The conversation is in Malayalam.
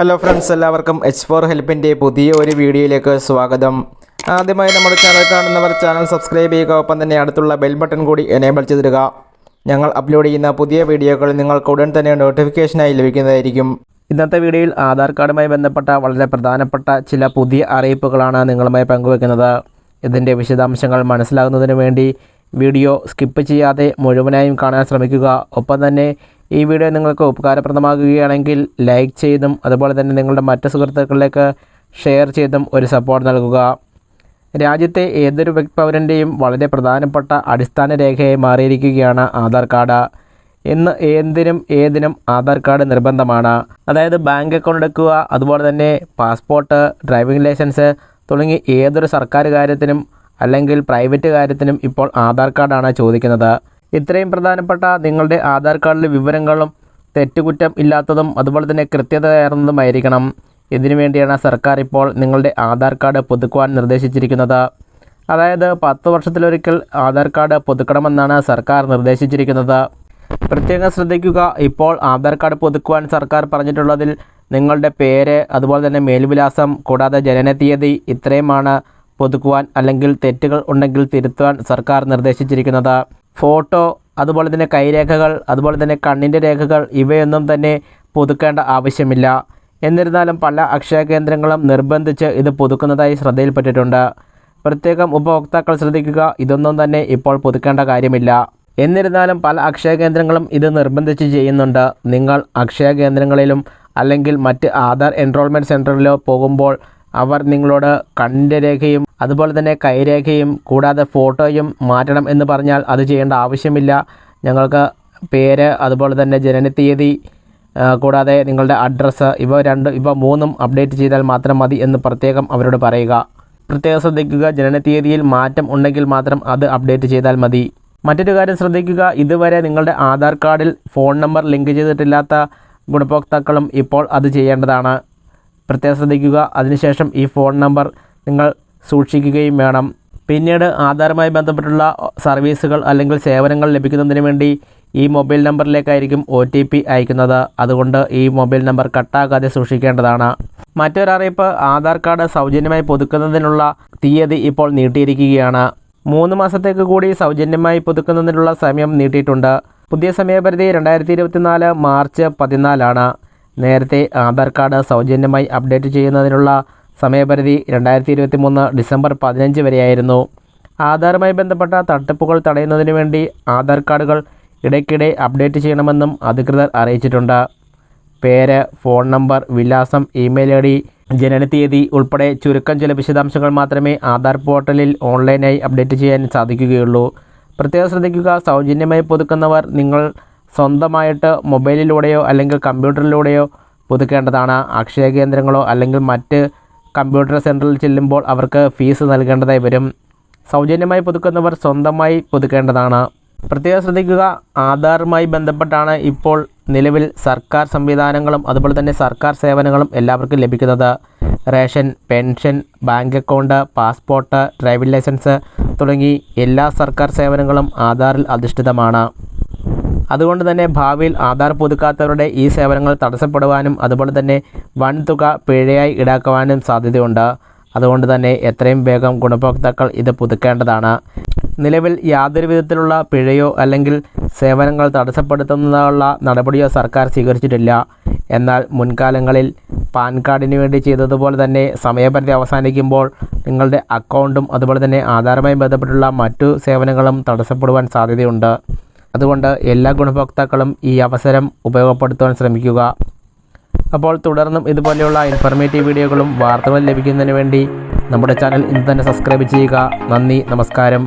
ഹലോ ഫ്രണ്ട്സ് എല്ലാവർക്കും എച്ച് ഫോർ ഹെൽപ്പിന്റെ പുതിയ ഒരു വീഡിയോയിലേക്ക് സ്വാഗതം. ആദ്യമായി നമ്മുടെ ചാനൽ കാണുന്നവർ ചാനൽ സബ്സ്ക്രൈബ് ചെയ്യുക ഒപ്പം തന്നെ അടുത്തുള്ള ബെൽ ബട്ടൺ കൂടി എനേബിൾ ചെയ്തിടുക. ഞങ്ങൾ അപ്ലോഡ് ചെയ്യുന്ന പുതിയ വീഡിയോകൾ നിങ്ങൾക്ക് ഉടൻ തന്നെ നോട്ടിഫിക്കേഷനായി ലഭിക്കുന്നതായിരിക്കും. ഇന്നത്തെ വീഡിയോയിൽ ആധാർ കാർഡുമായി ബന്ധപ്പെട്ട വളരെ പ്രധാനപ്പെട്ട ചില പുതിയ അറിയിപ്പുകളാണ് നിങ്ങളുമായി പങ്കുവെക്കുന്നത്. ഇതിന്റെ വിശദാംശങ്ങൾ മനസ്സിലാകുന്നതിന് വേണ്ടി വീഡിയോ സ്കിപ്പ് ചെയ്യാതെ മുഴുവനായും കാണാൻ ശ്രമിക്കുക. ഒപ്പം തന്നെ ഈ വീഡിയോ നിങ്ങൾക്ക് ഉപകാരപ്രദമാകുകയാണെങ്കിൽ ലൈക്ക് ചെയ്തും അതുപോലെ തന്നെ നിങ്ങളുടെ മറ്റ് സുഹൃത്തുക്കളിലേക്ക് ഷെയർ ചെയ്തും ഒരു സപ്പോർട്ട് നൽകുക. രാജ്യത്തെ ഏതൊരു വ്യക്തിപൗരന്റെയും വളരെ പ്രധാനപ്പെട്ട അടിസ്ഥാന രേഖയായി മാറിയിരിക്കുകയാണ് ആധാർ കാർഡ്. ഇന്ന് എന്തിനും ഏതിനും ആധാർ കാർഡ് നിർബന്ധമാണ്. അതായത് ബാങ്ക് അക്കൗണ്ട് എടുക്കുക അതുപോലെ തന്നെ പാസ്പോർട്ട് ഡ്രൈവിംഗ് ലൈസൻസ് തുടങ്ങി ഏതൊരു സർക്കാർ കാര്യത്തിനും അല്ലെങ്കിൽ പ്രൈവറ്റ് കാര്യത്തിനും ഇപ്പോൾ ആധാർ കാർഡാണ് ചോദിക്കുന്നത്. ഇത്രയും പ്രധാനപ്പെട്ട നിങ്ങളുടെ ആധാർ കാർഡിലെ വിവരങ്ങളും തെറ്റുകുറ്റം ഇല്ലാത്തതും അതുപോലെ തന്നെ കൃത്യതയാർന്നതുമായിരിക്കണം. ഇതിനു വേണ്ടിയാണ് സർക്കാർ ഇപ്പോൾ നിങ്ങളുടെ ആധാർ കാർഡ് പുതുക്കുവാൻ നിർദ്ദേശിച്ചിരിക്കുന്നത്. അതായത് പത്ത് വർഷത്തിലൊരിക്കൽ ആധാർ കാർഡ് പുതുക്കണമെന്നാണ് സർക്കാർ നിർദ്ദേശിച്ചിരിക്കുന്നത്. പ്രത്യേകം ശ്രദ്ധിക്കുക ഇപ്പോൾ ആധാർ കാർഡ് പുതുക്കുവാൻ സർക്കാർ പറഞ്ഞിട്ടുള്ളതിൽ നിങ്ങളുടെ പേര് അതുപോലെ തന്നെ മേൽവിലാസം കൂടാതെ ജനനതീയതി ഇത്രയുമാണ് പുതുക്കുവാൻ അല്ലെങ്കിൽ തെറ്റുകൾ ഉണ്ടെങ്കിൽ തിരുത്തുവാൻ സർക്കാർ നിർദ്ദേശിച്ചിരിക്കുന്നത്. ഫോട്ടോ അതുപോലെ തന്നെ കൈരേഖകൾ അതുപോലെ തന്നെ കണ്ണിന്റെ രേഖകൾ ഇവയൊന്നും തന്നെ പുതുക്കേണ്ട ആവശ്യമില്ല. എന്നിരുന്നാലും പല അക്ഷയ കേന്ദ്രങ്ങളും നിർബന്ധിച്ച് ഇത് പുതുക്കുന്നതായി ശ്രദ്ധയിൽപ്പെട്ടിട്ടുണ്ട്. പ്രത്യേകം ഉപഭോക്താക്കൾ ശ്രദ്ധിക്കുക ഇതൊന്നും തന്നെ ഇപ്പോൾ പുതുക്കേണ്ട കാര്യമില്ല. എന്നിരുന്നാലും പല അക്ഷയ കേന്ദ്രങ്ങളും ഇത് നിർബന്ധിച്ച് ചെയ്യുന്നുണ്ട്. നിങ്ങൾ അക്ഷയ കേന്ദ്രങ്ങളിലും അല്ലെങ്കിൽ മറ്റ് ആധാർ എൻറോൾമെന്റ് സെന്ററിലോ പോകുമ്പോൾ അവർ നിങ്ങളോട് കണ്ണിന്റെ രേഖയും അതുപോലെ തന്നെ കൈരേഖയും കൂടാതെ ഫോട്ടോയും മാറ്റണം എന്ന് പറഞ്ഞാൽ അത് ചെയ്യേണ്ട ആവശ്യമില്ല. ഞങ്ങൾക്ക് പേര് അതുപോലെ തന്നെ ജനനത്തീയതി തീയതി കൂടാതെ നിങ്ങളുടെ അഡ്രസ്സ് ഇവ രണ്ട് ഇവ മൂന്നും അപ്ഡേറ്റ് ചെയ്താൽ മാത്രം മതി എന്ന് പ്രത്യേകം അവരോട് പറയുക. പ്രത്യേകം ശ്രദ്ധിക്കുക ജനനത്തീയതിയിൽ മാറ്റം ഉണ്ടെങ്കിൽ മാത്രം അത് അപ്ഡേറ്റ് ചെയ്താൽ മതി. മറ്റൊരു കാര്യം ശ്രദ്ധിക്കുക ഇതുവരെ നിങ്ങളുടെ ആധാർ കാർഡിൽ ഫോൺ നമ്പർ ലിങ്ക് ചെയ്തിട്ടില്ലാത്ത ഗുണഭോക്താക്കളും ഇപ്പോൾ അത് ചെയ്യേണ്ടതാണ്. പ്രത്യേകം ശ്രദ്ധിക്കുക. അതിനുശേഷം ഈ ഫോൺ നമ്പർ നിങ്ങൾ സൂക്ഷിക്കുകയും വേണം. പിന്നീട് ആധാറുമായി ബന്ധപ്പെട്ടുള്ള സർവീസുകൾ അല്ലെങ്കിൽ സേവനങ്ങൾ ലഭിക്കുന്നതിന് വേണ്ടി ഈ മൊബൈൽ നമ്പറിലേക്കായിരിക്കും ഒ ടി പി അയക്കുന്നത്. അതുകൊണ്ട് ഈ മൊബൈൽ നമ്പർ കട്ടാക്കാതെ സൂക്ഷിക്കേണ്ടതാണ്. മറ്റൊരറിയിപ്പ് ആധാർ കാർഡ് സൗജന്യമായി പുതുക്കുന്നതിനുള്ള തീയതി ഇപ്പോൾ നീട്ടിയിരിക്കുകയാണ്. മൂന്ന് മാസത്തേക്ക് കൂടി സൗജന്യമായി പുതുക്കുന്നതിനുള്ള സമയം നീട്ടിയിട്ടുണ്ട്. പുതിയ സമയപരിധി രണ്ടായിരത്തി ഇരുപത്തിനാല് മാർച്ച് പതിനാലാണ്. നേരത്തെ ആധാർ കാർഡ് സൗജന്യമായി അപ്ഡേറ്റ് ചെയ്യുന്നതിനുള്ള സമയപരിധി രണ്ടായിരത്തി ഇരുപത്തി മൂന്ന് ഡിസംബർ പതിനഞ്ച് വരെയായിരുന്നു. ആധാറുമായി ബന്ധപ്പെട്ട തട്ടിപ്പുകൾ തടയുന്നതിന് വേണ്ടി ആധാർ കാർഡുകൾ ഇടയ്ക്കിടെ അപ്ഡേറ്റ് ചെയ്യണമെന്നും അധികൃതർ അറിയിച്ചിട്ടുണ്ട്. പേര് ഫോൺ നമ്പർ വിലാസം ഇമെയിൽ ഐ ഡി ജനനത്തീയതി ഉൾപ്പെടെ ചുരുക്കം ചില വിശദാംശങ്ങൾ മാത്രമേ ആധാർ പോർട്ടലിൽ ഓൺലൈനായി അപ്ഡേറ്റ് ചെയ്യാൻ സാധിക്കുകയുള്ളൂ. പ്രത്യേകം ശ്രദ്ധിക്കുക സൗജന്യമായി പുതുക്കുന്നവർ നിങ്ങൾ സ്വന്തമായിട്ട് മൊബൈലിലൂടെയോ അല്ലെങ്കിൽ കമ്പ്യൂട്ടറിലൂടെയോ പുതുക്കേണ്ടതാണ്. അക്ഷയ കേന്ദ്രങ്ങളോ അല്ലെങ്കിൽ മറ്റ് കമ്പ്യൂട്ടർ സെന്ററിൽ ചെല്ലുമ്പോൾ അവർക്ക് ഫീസ് നൽകേണ്ടതായി വരും. സൗജന്യമായി പുതുക്കുന്നവർ സ്വന്തമായി പുതുക്കേണ്ടതാണ്. പ്രത്യേകം ശ്രദ്ധിക്കുക ആധാറുമായി ബന്ധപ്പെട്ടാണ് ഇപ്പോൾ നിലവിൽ സർക്കാർ സംവിധാനങ്ങളും അതുപോലെ തന്നെ സർക്കാർ സേവനങ്ങളും എല്ലാവർക്കും ലഭിക്കുന്നത്. Ration pension bank account passport driving licence തുടങ്ങി എല്ലാ സർക്കാർ സേവനങ്ങളും ആധാറിൽ അധിഷ്ഠിതമാണ്. അതുകൊണ്ട് തന്നെ ഭാവിയിൽ ആധാർ പുതുക്കാത്തവരുടെ ഈ സേവനങ്ങൾ തടസ്സപ്പെടുവാനും അതുപോലെ തന്നെ വൻ തുക പിഴയായി ഈടാക്കുവാനും സാധ്യതയുണ്ട്. അതുകൊണ്ട് തന്നെ എത്രയും വേഗം ഗുണഭോക്താക്കൾ ഇത് പുതുക്കേണ്ടതാണ്. നിലവിൽ യാതൊരു വിധത്തിലുള്ള പിഴയോ അല്ലെങ്കിൽ സേവനങ്ങൾ തടസ്സപ്പെടുത്തുന്നതിനുള്ള നടപടിയോ സർക്കാർ സ്വീകരിച്ചിട്ടില്ല. എന്നാൽ മുൻകാലങ്ങളിൽ പാൻ കാർഡിന് വേണ്ടി ചെയ്തതുപോലെ തന്നെ സമയപരിധി അവസാനിക്കുമ്പോൾ നിങ്ങളുടെ അക്കൗണ്ടും അതുപോലെ തന്നെ ആധാറുമായി ബന്ധപ്പെട്ടുള്ള മറ്റു സേവനങ്ങളും തടസ്സപ്പെടുവാൻ സാധ്യതയുണ്ട്. അതുകൊണ്ട് എല്ലാ ഗുണഭോക്താക്കളും ഈ അവസരം ഉപയോഗപ്പെടുത്തുവാൻ ശ്രമിക്കുക. അപ്പോൾ തുടർന്നും ഇതുപോലെയുള്ള ഇൻഫർമേറ്റീവ് വീഡിയോകളും വാർത്തകളും ലഭിക്കുന്നതിന് വേണ്ടി നമ്മുടെ ചാനൽ ഇന്ന് തന്നെ സബ്സ്ക്രൈബ് ചെയ്യുക. നന്ദി നമസ്കാരം.